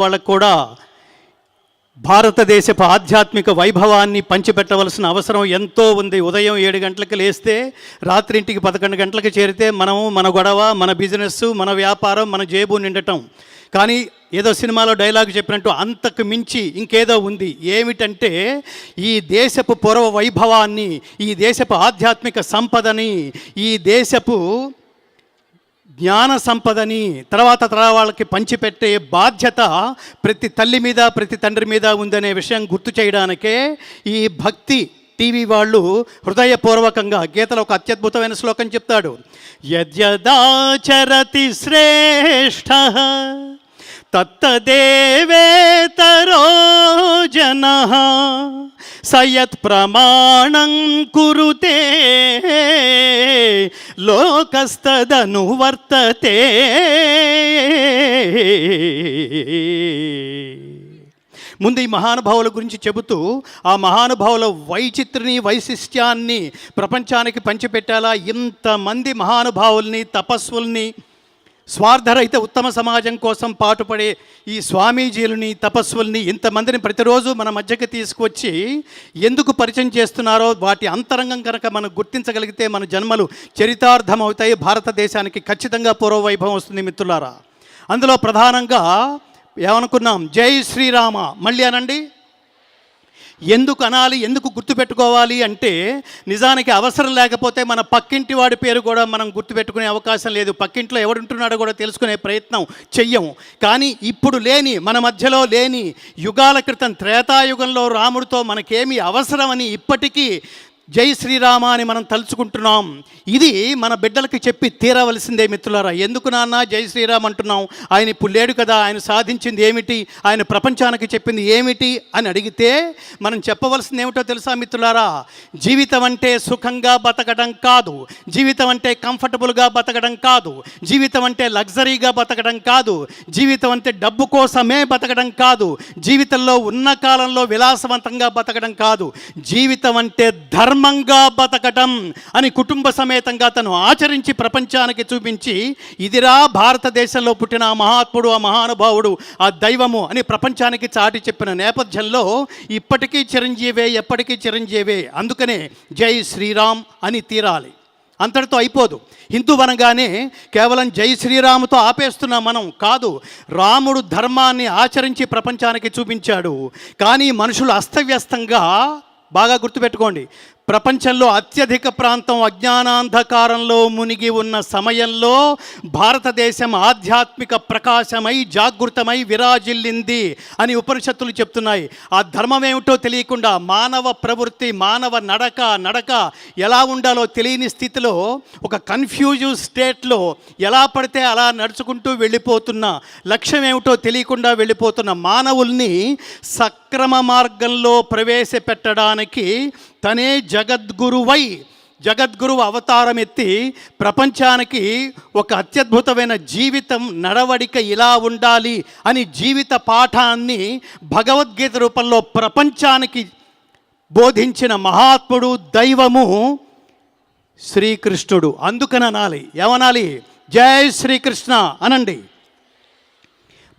వాళ్ళకు కూడా భారతదేశపు ఆధ్యాత్మిక వైభవాన్ని పంచిపెట్టవలసిన అవసరం ఎంతో ఉంది. ఉదయం ఏడు గంటలకు లేస్తే రాత్రి ఇంటికి పదకొండు గంటలకు చేరితే మనము మన గొడవ మన బిజినెస్ మన వ్యాపారం మన జేబు నిండటం. కానీ ఏదో సినిమాలో డైలాగ్ చెప్పినట్టు అంతకు మించి ఇంకేదో ఉంది. ఏమిటంటే ఈ దేశపు పూర్వ వైభవాన్ని ఈ దేశపు ఆధ్యాత్మిక సంపదని ఈ దేశపు జ్ఞాన సంపదని తర్వాత తర వాళ్ళకి పంచిపెట్టే బాధ్యత ప్రతి తల్లి మీద ప్రతి తండ్రి మీద ఉందనే విషయం గుర్తు చేయడానికే ఈ భక్తి టీవీ వాళ్ళు హృదయపూర్వకంగా గీతలో ఒక అత్యద్భుతమైన శ్లోకం చెప్తాడు. యద్యదాచరతి శ్రేష్ఠ తత్తదేవేతరో జన సయత్ ప్రమాణం కురుతే లోకస్తదను వర్తతే. ముందు ఈ మహానుభావుల గురించి చెబుతూ ఆ మహానుభావుల వైచిత్రిని వైశిష్ట్యాన్ని ప్రపంచానికి పంచిపెట్టేలా ఇంతమంది మహానుభావుల్ని తపస్సుల్ని స్వార్థరహిత ఉత్తమ సమాజం కోసం పాటుపడే ఈ స్వామీజీలని తపస్సుల్ని ఇంతమందిని ప్రతిరోజు మన మధ్యకి తీసుకొచ్చి ఎందుకు పరిచయం చేస్తున్నారో వాటి అంతరంగం కనుక మనం గుర్తించగలిగితే మన జన్మలు చరితార్థం అవుతాయి భారతదేశానికి ఖచ్చితంగా పూర్వవైభవం వస్తుంది మిత్రులారా. అందులో ప్రధానంగా ఏమనుకున్నాం? జై శ్రీరామ. మళ్ళీ అనండి. ఎందుకు అనాలి ఎందుకు గుర్తుపెట్టుకోవాలి అంటే నిజానికి అవసరం లేకపోతే మన పక్కింటి వాడి పేరు కూడా మనం గుర్తుపెట్టుకునే అవకాశం లేదు. పక్కింట్లో ఎవడుంటున్నాడో కూడా తెలుసుకునే ప్రయత్నం చెయ్యము కానీ ఇప్పుడు లేని మన మధ్యలో లేని యుగాల క్రితం త్రేతాయుగంలో రాముడితో మనకేమి అవసరమని ఇప్పటికీ జై శ్రీరామ అని మనం తలుచుకుంటున్నాం. ఇది మన బిడ్డలకి చెప్పి తీరవలసిందే మిత్రులారా. ఎందుకు నాన్న జై శ్రీరామ్ అంటున్నాం ఆయన ఇప్పుడు లేడు కదా ఆయన సాధించింది ఏమిటి? ఆయన ప్రపంచానికి చెప్పింది ఏమిటి అని అడిగితే మనం చెప్పవలసింది ఏమిటో తెలుసా మిత్రులారా? జీవితం అంటే సుఖంగా బతకడం కాదు. జీవితం అంటే కంఫర్టబుల్గా బతకడం కాదు. జీవితం అంటే లగ్జరీగా బతకడం కాదు. జీవితం అంటే డబ్బు కోసమే బతకడం కాదు. జీవితంలో ఉన్న కాలంలో విలాసవంతంగా బతకడం కాదు. జీవితం అంటే ధర్మంగా బతకటం అని కుటుంబ సమేతంగా తను ఆచరించి ప్రపంచానికి చూపించి ఇదిరా భారతదేశంలో పుట్టిన ఆ మహాత్ముడు ఆ మహానుభావుడు ఆ దైవము అని ప్రపంచానికి చాటి చెప్పిన నేపథ్యంలో ఇప్పటికీ చిరంజీవే ఎప్పటికీ చిరంజీవే అందుకనే జై శ్రీరామ్ అని తీరాలి. అంతటితో అయిపోదు. హిందూ అనగానే కేవలం జై శ్రీరాముతో ఆపేస్తున్నాం మనం కాదు రాముడు ధర్మాన్ని ఆచరించి ప్రపంచానికి చూపించాడు. కానీ మనుషులు అస్తవ్యస్తంగా బాగా గుర్తుపెట్టుకోండి ప్రపంచంలో అత్యధిక ప్రాంతం అజ్ఞానాంధకారంలో మునిగి ఉన్న సమయంలో భారతదేశం ఆధ్యాత్మిక ప్రకాశమై జాగృతమై విరాజిల్లింది అని ఉపనిషత్తులు చెప్తున్నాయి. ఆ ధర్మం ఏమిటో తెలియకుండా మానవ ప్రవృత్తి మానవ నడక నడక ఎలా ఉండాలో తెలియని స్థితిలో ఒక కన్ఫ్యూజివ్ స్టేట్లో ఎలా పడితే అలా నడుచుకుంటూ వెళ్ళిపోతున్న లక్ష్యం ఏమిటో తెలియకుండా వెళ్ళిపోతున్న మానవుల్ని సక్రమ మార్గంలో ప్రవేశపెట్టడానికి తనే జగద్గురువై జగద్గురువు అవతారం ఎత్తి ప్రపంచానికి ఒక అత్యద్భుతమైన జీవితం నడవడిక ఇలా ఉండాలి అని జీవిత పాఠాన్ని భగవద్గీత రూపంలో ప్రపంచానికి బోధించిన మహాత్ముడు దైవము శ్రీకృష్ణుడు. అందుకని అనాలి. ఏమనాలి? జై శ్రీకృష్ణ అనండి.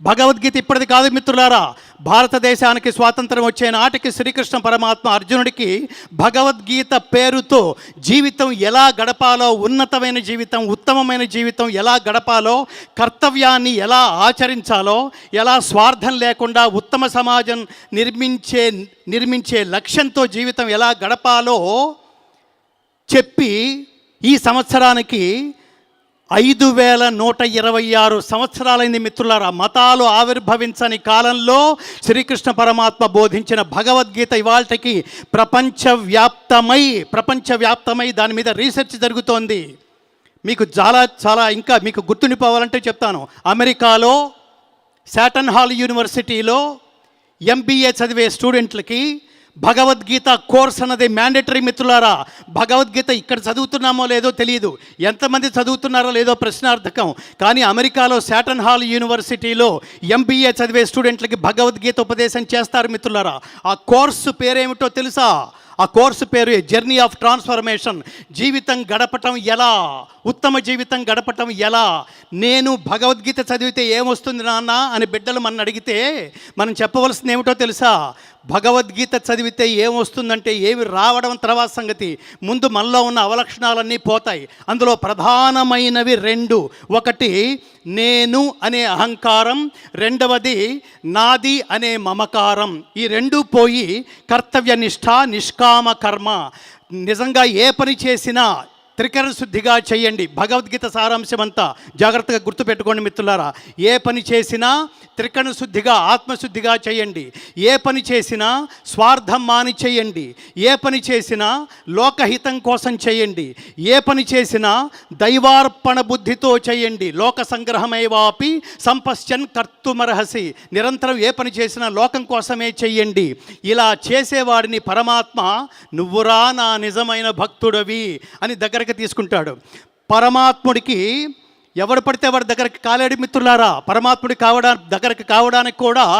భగవద్గీత ఇప్పటిది కాదు మిత్రులారా. భారతదేశానికి స్వాతంత్రం వచ్చే నాటికి శ్రీకృష్ణ పరమాత్మ అర్జునుడికి భగవద్గీత పేరుతో జీవితం ఎలా గడపాలో ఉన్నతమైన జీవితం ఉత్తమమైన జీవితం ఎలా గడపాలో కర్తవ్యాన్ని ఎలా ఆచరించాలో ఎలా స్వార్థం లేకుండా ఉత్తమ సమాజం నిర్మించే నిర్మించే లక్ష్యంతో జీవితం ఎలా గడపాలో చెప్పి ఈ సంవత్సరానికి ఐదు వేల నూట ఇరవై ఆరు సంవత్సరాలైంది మిత్రులారా మతాలు ఆవిర్భవించని కాలంలో శ్రీకృష్ణ పరమాత్మ బోధించిన భగవద్గీత ఇవాళకి ప్రపంచవ్యాప్తమై ప్రపంచవ్యాప్తమై దాని మీద రీసెర్చ్ జరుగుతోంది. మీకు చాలా చాలా ఇంకా మీకు గుర్తుండిపోవాలంటే చెప్తాను. అమెరికాలో శాటన్ హాల్ యూనివర్సిటీలో ఎంబీఏ చదివే స్టూడెంట్లకి భగవద్గీత కోర్స్ అన్నది మ్యాండేటరీ మిత్రులారా భగవద్గీత ఇక్కడ చదువుతున్నామో లేదో తెలియదు ఎంతమంది చదువుతున్నారో లేదో ప్రశ్నార్థకం. కానీ అమెరికాలో శాటన్ హాల్ యూనివర్సిటీలో ఎంబీఏ చదివే స్టూడెంట్లకి భగవద్గీత ఉపదేశం చేస్తారు మిత్రులారా. ఆ కోర్సు పేరేమిటో తెలుసా? ఆ కోర్సు పేరు జర్నీ ఆఫ్ ట్రాన్స్ఫర్మేషన్ జీవితం గడపటం ఎలా? ఉత్తమ జీవితం గడపటం ఎలా? నేను భగవద్గీత చదివితే ఏమొస్తుంది నాన్న అని బిడ్డలు మనం అడిగితే మనం చెప్పవలసింది ఏమిటో తెలుసా? భగవద్గీత చదివితే ఏమొస్తుందంటే ఏమి రావడం తర్వాత సంగతి. ముందు మనలో ఉన్న అవలక్షణాలన్నీ పోతాయి. అందులో ప్రధానమైనవి రెండు. ఒకటి నేను అనే అహంకారం. రెండవది నాది అనే మమకారం. ఈ రెండు పోయి కర్తవ్య నిష్ఠ నిష్కామ కర్మ. నిజంగా ఏ పని చేసినా త్రికరణ శుద్ధిగా చేయండి. భగవద్గీత సారాంశం అంతా జాగ్రత్తగా గుర్తుపెట్టుకోండి మిత్రులారా. ఏ పని చేసినా త్రికరణ శుద్ధిగా ఆత్మశుద్ధిగా చేయండి. ఏ పని చేసినా స్వార్థం మాని చేయండి. ఏ పని చేసినా లోకహితం కోసం చేయండి. ఏ పని చేసినా దైవార్పణ బుద్ధితో చేయండి. లోక సంగ్రహమేవాపి సంపశ్చన్ కర్తుమర్హసి. నిరంతరం ఏ పని చేసినా లోకం కోసమే చెయ్యండి ఇలా చేసేవాడిని పరమాత్మ నువ్వురా నా నిజమైన భక్తుడవి అని దగ్గరకు తీసుకుంటాడు. పరమాత్ముడికి ఎవడు పడితే వాడి దగ్గరికి కాలేడి మిత్రులారా. పరమాత్ముడి కావడా దగ్గరికి కావడానికి కూడా